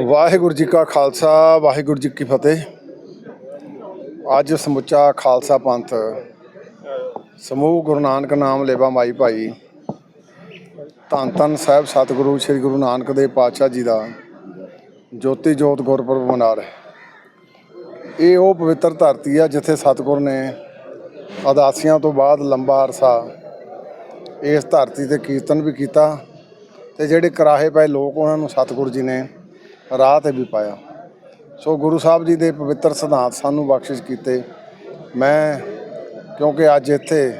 ਵਾਹਿਗੁਰੂ ਜੀ ਕਾ ਖਾਲਸਾ, ਵਾਹਿਗੁਰੂ ਜੀ ਕੀ ਫਤਿਹ। ਅੱਜ ਸਮੁੱਚਾ ਖਾਲਸਾ ਪੰਥ, ਸਮੂਹ ਗੁਰੂ ਨਾਨਕ ਨਾਮ ਲੇਵਾ ਮਾਈ ਭਾਈ, ਧੰਨ ਧੰਨ ਸਾਹਿਬ ਸਤਿਗੁਰੂ ਸ੍ਰੀ ਗੁਰੂ ਨਾਨਕ ਦੇਵ ਪਾਤਸ਼ਾਹ ਜੀ ਦਾ ਜੋਤੀ ਜੋਤ ਗੁਰਪੁਰਬ ਮਨਾ ਰਿਹਾ ਇਹ ਉਹ ਪਵਿੱਤਰ ਧਰਤੀ ਆ ਜਿੱਥੇ ਸਤਿਗੁਰ ਨੇ ਅਦਾਸੀਆਂ ਤੋਂ ਬਾਅਦ ਲੰਬਾ ਅਰਸਾ ਇਸ ਧਰਤੀ ਤੇ ਕੀਰਤਨ ਵੀ ਕੀਤਾ। ਤੇ ਜਿਹੜੇ ਕਰਾਹੇ ਪਏ ਲੋਕ ਉਹਨਾਂ ਨੂੰ ਸਤਿਗੁਰੂ ਜੀ ਨੇ ਰਾਹ ਤੇ ਵੀ ਪਾਇਆ। ਸੋ ਗੁਰੂ ਸਾਹਿਬ ਜੀ ਦੇ ਪਵਿੱਤਰ ਸਿਧਾਂਤ ਸਾਨੂੰ ਬਖਸ਼ਿਸ਼ ਕੀਤੇ। ਮੈਂ, ਕਿਉਂਕਿ ਅੱਜ ਇੱਥੇ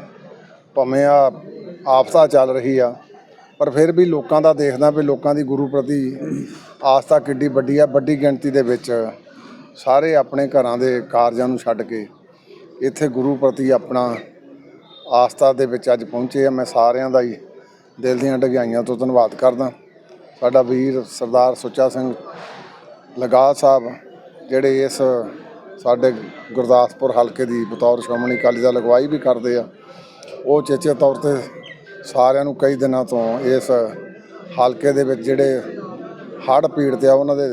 ਭਾਵੇਂ ਆ ਆਫਤਾ ਚੱਲ ਰਹੀ ਆ, ਪਰ ਫਿਰ ਵੀ ਲੋਕਾਂ ਦਾ ਦੇਖਦਾ ਵੀ ਲੋਕਾਂ ਦੀ ਗੁਰੂ ਪ੍ਰਤੀ ਆਸਥਾ ਕਿੱਡੀ ਵੱਡੀ ਆ, ਵੱਡੀ ਗਿਣਤੀ ਦੇ ਵਿੱਚ ਸਾਰੇ ਆਪਣੇ ਘਰਾਂ ਦੇ ਕਾਰਜਾਂ ਨੂੰ ਛੱਡ ਕੇ ਇੱਥੇ ਗੁਰੂ ਪ੍ਰਤੀ ਆਪਣਾ ਆਸਥਾ ਦੇ ਵਿੱਚ ਅੱਜ ਪਹੁੰਚੇ ਆ। ਮੈਂ ਸਾਰਿਆਂ ਦਾ ਹੀ ਦਿਲ ਦੀਆਂ ਡਗਾਈਆਂ ਤੋਂ ਧੰਨਵਾਦ ਕਰਦਾ। ਸਾਡਾ ਵੀਰ ਸਰਦਾਰ ਸੁੱਚਾ ਸਿੰਘ ਲਗਾ ਸਾਹਿਬ, ਜਿਹੜੇ ਇਸ ਸਾਡੇ ਗੁਰਦਾਸਪੁਰ ਹਲਕੇ ਦੀ ਬਤੌਰ ਸ਼੍ਰੋਮਣੀ ਅਕਾਲੀ ਦਲ ਅਗਵਾਈ ਵੀ ਕਰਦੇ ਆ, ਉਹ ਚੇਚੇ ਤੌਰ ਤੇ ਸਾਰਿਆਂ ਨੂੰ ਕਈ ਦਿਨਾਂ ਤੋਂ ਇਸ ਹਲਕੇ ਦੇ ਵਿੱਚ ਜਿਹੜੇ ਹੜ੍ਹ ਪੀੜਤ ਆ, ਉਹਨਾਂ ਦੇ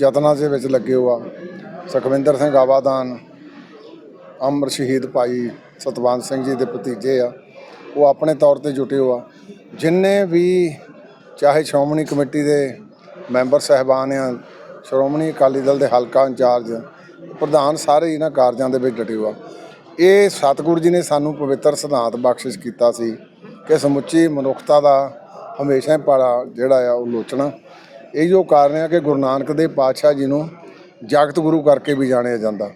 ਯਤਨਾਂ ਦੇ ਵਿੱਚ ਲੱਗੇ ਹੋਆ ਸੁਖਵਿੰਦਰ ਸਿੰਘ ਆਵਾਦਾਨ, ਅਮਰ ਸ਼ਹੀਦ ਭਾਈ ਸਤਵੰਤ ਸਿੰਘ ਜੀ ਦੇ ਭਤੀਜੇ ਆ। ਉਹ ਆਪਣੇ ਤੌਰ ਤੇ ਜੁਟੇ ਹੋਆ। ਜਿੰਨੇ ਵੀ ਚਾਹੇ ਸ਼੍ਰੋਮਣੀ ਕਮੇਟੀ ਦੇ ਮੈਂਬਰ ਸਹਿਬਾਨ ਆ, ਸ਼੍ਰੋਮਣੀ ਅਕਾਲੀ ਦਲ ਦੇ ਹਲਕਾ ਇੰਚਾਰਜ, ਪ੍ਰਧਾਨ ਸਾਰੇ ਇਹਨਾਂ ਕਾਰਜਾਂ ਦੇ ਵਿੱਚ ਡਟੇ ਹੋਆ। ਇਹ ਸਤਿਗੁਰੂ ਜੀ ਨੇ ਸਾਨੂੰ ਪਵਿੱਤਰ ਸਿਧਾਂਤ ਬਖਸ਼ਿਸ਼ ਕੀਤਾ ਸੀ ਕਿ ਸਮੁੱਚੀ ਮਨੁੱਖਤਾ ਦਾ ਹਮੇਸ਼ਾ ਹੀ ਪਾੜਾ ਜਿਹੜਾ ਆ ਉਹ ਲੋਚਣਾ। ਇਹ ਜੋ ਕਾਰਨ ਆ ਕਿ ਗੁਰੂ ਨਾਨਕ ਦੇਵ ਪਾਤਸ਼ਾਹ ਜੀ ਨੂੰ ਜਗਤ ਗੁਰੂ ਕਰਕੇ ਵੀ ਜਾਣਿਆ ਜਾਂਦਾ।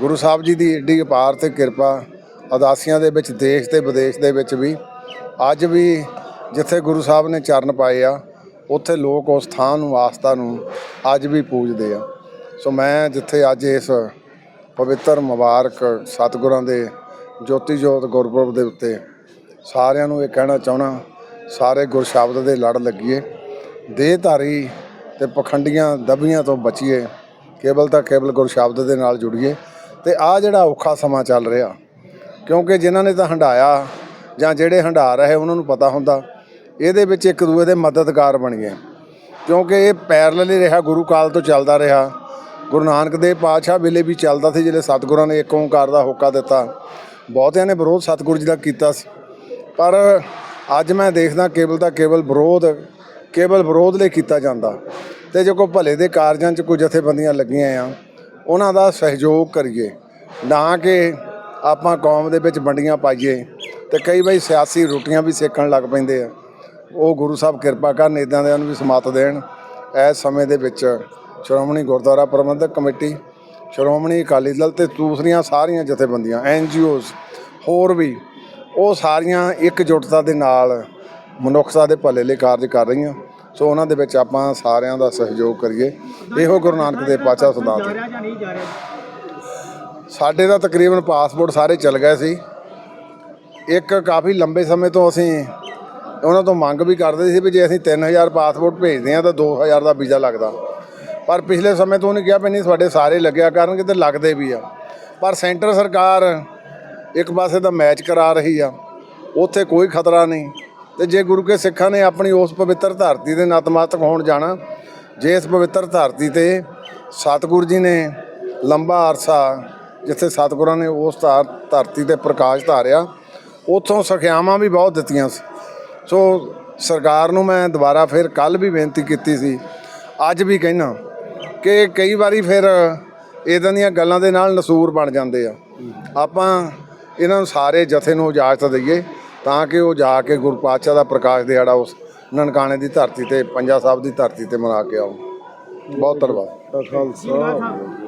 ਗੁਰੂ ਸਾਹਿਬ ਜੀ ਦੀ ਏਡੀ ਅਪਾਰ ਤੇ ਕਿਰਪਾ ਉਦਾਸੀਆਂ ਦੇ ਵਿੱਚ, ਦੇਸ਼ ਤੇ ਵਿਦੇਸ਼ ਦੇ ਵਿੱਚ ਵੀ ਅੱਜ ਵੀ ਜਿੱਥੇ ਗੁਰੂ ਸਾਹਿਬ ਨੇ ਚਰਨ ਪਾਏ ਆ, ਉੱਥੇ ਲੋਕ ਉਸ ਥਾਂ ਨੂੰ, ਆਸਥਾ ਨੂੰ ਅੱਜ ਵੀ ਪੂਜਦੇ ਆ। ਸੋ ਮੈਂ ਜਿੱਥੇ ਅੱਜ ਇਸ ਪਵਿੱਤਰ, ਮੁਬਾਰਕ ਸਤਿਗੁਰਾਂ ਦੇ ਜੋਤੀ ਜੋਤ ਗੁਰਪੁਰਬ ਦੇ ਉੱਤੇ ਸਾਰਿਆਂ ਨੂੰ ਇਹ ਕਹਿਣਾ ਚਾਹਣਾ ਸਾਰੇ ਗੁਰਸ਼ਬਦ ਦੇ ਲੜ ਲੱਗੀਏ, ਦੇਹਧਾਰੀ ਤੇ ਪਖੰਡੀਆਂ ਦਬੀਆਂ ਤੋਂ ਬਚੀਏ, ਕੇਵਲ ਤਾਂ ਕੇਵਲ ਗੁਰਸ਼ਬਦ ਦੇ ਨਾਲ ਜੁੜੀਏ ਤੇ ਆ ਜਿਹੜਾ ਔਖਾ ਸਮਾਂ ਚੱਲ ਰਿਹਾ ਕਿਉਂਕਿ ਜਿਨ੍ਹਾਂ ਨੇ ਤਾਂ ਹੰਡਾਇਆ ਜਾਂ ਜਿਹੜੇ ਹੰਡਾ ਰਹੇ ਉਹਨਾਂ ਨੂੰ ਪਤਾ ਹੁੰਦਾ, ਇਹਦੇ ਵਿੱਚ ਇੱਕ ਦੂਏ ਦੇ ਮਦਦਗਾਰ ਬਣੀਏ। ਕਿਉਂਕਿ ਇਹ ਪੈਰਲਲ ਹੀ ਰਿਹਾ, ਗੁਰੂ ਕਾਲ ਤੋਂ ਚੱਲਦਾ ਰਿਹਾ। ਗੁਰੂ ਨਾਨਕ ਦੇਵ ਪਾਤਸ਼ਾਹ ਵੇਲੇ ਵੀ ਚੱਲਦਾ ਸੀ, ਜਿਹੜੇ ਸਤਿਗੁਰਾਂ ਨੇ ਇੱਕ ਓੰਕਾਰ ਦਾ ਹੋਕਾ ਦਿੱਤਾ। ਬਹੁਤਿਆਂ ਨੇ ਵਿਰੋਧ ਸਤਿਗੁਰੂ ਜੀ ਦਾ ਕੀਤਾ ਸੀ। ਪਰ ਅੱਜ ਮੈਂ ਦੇਖਦਾ ਕੇਵਲ ਤਾਂ ਕੇਵਲ ਵਿਰੋਧ ਕੇਵਲ ਵਿਰੋਧ ਲਈ ਕੀਤਾ ਜਾਂਦਾ। ਤੇ ਜੇ ਕੋਈ ਭਲੇ ਦੇ ਕਾਰਜਾਂ 'ਚ ਕੋਈ ਜਥੇਬੰਦੀਆਂ ਲੱਗੀਆਂ ਆ, ਉਹਨਾਂ ਦਾ ਸਹਿਯੋਗ ਕਰੀਏ। ਨਾ ਕਿ ਆਪਾਂ ਕੌਮ ਦੇ ਵਿੱਚ ਵੰਡੀਆਂ ਪਾਈਏ ਤੇ ਕਈ ਵਾਰੀ ਸਿਆਸੀ ਰੋਟੀਆਂ ਵੀ ਸੇਕਣ ਲੱਗ ਪੈਂਦੇ ਆ। ਉਹ ਗੁਰੂ ਸਾਹਿਬ ਕਿਰਪਾ ਕਰਨ ਇਦਾਂ ਦੇ ਨੂੰ ਵੀ ਸਮਤ ਦੇਣ। ਇਸ ਸਮੇਂ ਦੇ ਵਿੱਚ ਸ਼੍ਰੋਮਣੀ ਗੁਰਦੁਆਰਾ ਪ੍ਰਬੰਧਕ ਕਮੇਟੀ, ਸ਼੍ਰੋਮਣੀ ਅਕਾਲੀ ਦਲ ਤੇ ਦੂਸਰੀਆਂ ਸਾਰੀਆਂ ਜਥੇਬੰਦੀਆਂ ਐਨਜੀਓਜ਼ ਹੋਰ ਵੀ, ਉਹ ਸਾਰੀਆਂ ਇਕਜੁੱਟਤਾ ਦੇ ਨਾਲ ਮਨੁੱਖਤਾ ਦੇ ਭਲੇ ਲਈ ਕਾਰਜ ਕਰ ਰਹੀਆਂ। ਸੋ ਉਹਨਾਂ ਦੇ ਵਿੱਚ ਆਪਾਂ ਸਾਰਿਆਂ ਦਾ ਸਹਿਯੋਗ ਕਰੀਏ। ਇਹੋ ਗੁਰੂ ਨਾਨਕ ਦੇਵ ਪਾਤਸ਼ਾਹ ਸਿਧਾਂਤ ਸਾਡੇ ਤਾਂ ਤਕਰੀਬਨ ਪਾਸਪੋਰਟ ਸਾਰੇ ਚੱਲ ਗਏ ਸੀ। ਇੱਕ ਕਾਫੀ ਲੰਬੇ ਸਮੇਂ ਤੋਂ ਅਸੀਂ ਉਹਨਾਂ ਤੋਂ ਮੰਗ ਵੀ ਕਰਦੇ ਸੀ ਵੀ ਜੇ ਅਸੀਂ 3000 ਪਾਸਪੋਰਟ ਭੇਜਦੇ ਹਾਂ ਤਾਂ 2000 ਦਾ ਵੀਜ਼ਾ ਲੱਗਦਾ। ਪਰ ਪਿਛਲੇ ਸਮੇਂ ਤੋਂ ਉਹਨੇ ਕਿਹਾ ਵੀ ਨਹੀਂ ਤੁਹਾਡੇ ਸਾਰੇ ਲੱਗਿਆ ਕਰਨਗੇ ਤੇ ਲੱਗਦੇ ਵੀ ਆ। ਪਰ ਸੈਂਟਰ ਸਰਕਾਰ ਇੱਕ ਪਾਸੇ ਦਾ ਮੈਚ ਕਰਾ ਰਹੀ ਆ, ਉੱਥੇ ਕੋਈ ਖਤਰਾ ਨਹੀਂ। ਤੇ ਜੇ ਗੁਰੂ ਕੇ ਸਿੱਖਾਂ ਨੇ ਆਪਣੀ ਉਸ ਪਵਿੱਤਰ ਧਰਤੀ ਦੇ ਨਤਮਸਤਕ ਹੋਣ ਜਾਣਾ, ਜੇ ਇਸ ਪਵਿੱਤਰ ਧਰਤੀ ਤੇ ਸਤਿਗੁਰੂ ਜੀ ਨੇ ਲੰਬਾ ਅਰਸਾ ਜਿੱਥੇ ਸਤਿਗੁਰਾਂ ਨੇ ਉਸ ਧਾ- ਧਰਤੀ ਤੇ ਪ੍ਰਕਾਸ਼ ਧਾਰਿਆ, ਉੱਥੋਂ ਸਖਿਆਵਾਂ ਵੀ ਬਹੁਤ ਦਿੱਤੀਆਂ ਸੀ। ਸੋ ਸਰਕਾਰ ਨੂੰ ਮੈਂ ਦੁਬਾਰਾ ਫਿਰ ਕੱਲ ਵੀ ਬੇਨਤੀ ਕੀਤੀ ਸੀ, ਅੱਜ ਵੀ ਕਹਿਣਾ ਕਿ ਕਈ ਵਾਰੀ ਫਿਰ ਇਦਾਂ ਦੀਆਂ ਗੱਲਾਂ ਦੇ ਨਾਲ ਨਸੂਰ ਬਣ ਜਾਂਦੇ ਆ। ਆਪਾਂ ਇਹਨਾਂ ਨੂੰ ਸਾਰੇ ਜਥੇ ਨੂੰ ਇਜਾਜ਼ਤ ਦਈਏ ਤਾਂ ਕਿ ਉਹ ਜਾ ਕੇ ਗੁਰੂ ਪਾਤਸ਼ਾਹ ਦਾ ਪ੍ਰਕਾਸ਼ ਦਿਹਾੜਾ ਉਸ ਨਨਕਾਣੇ ਦੀ ਧਰਤੀ ਤੇ, ਪੰਜਾ ਸਾਹਿਬ ਦੀ ਧਰਤੀ ਤੇ ਮਨਾ ਕੇ ਆਉਣ। ਬਹੁਤ ਧੰਨਵਾਦ। ਖਾਲਸਾ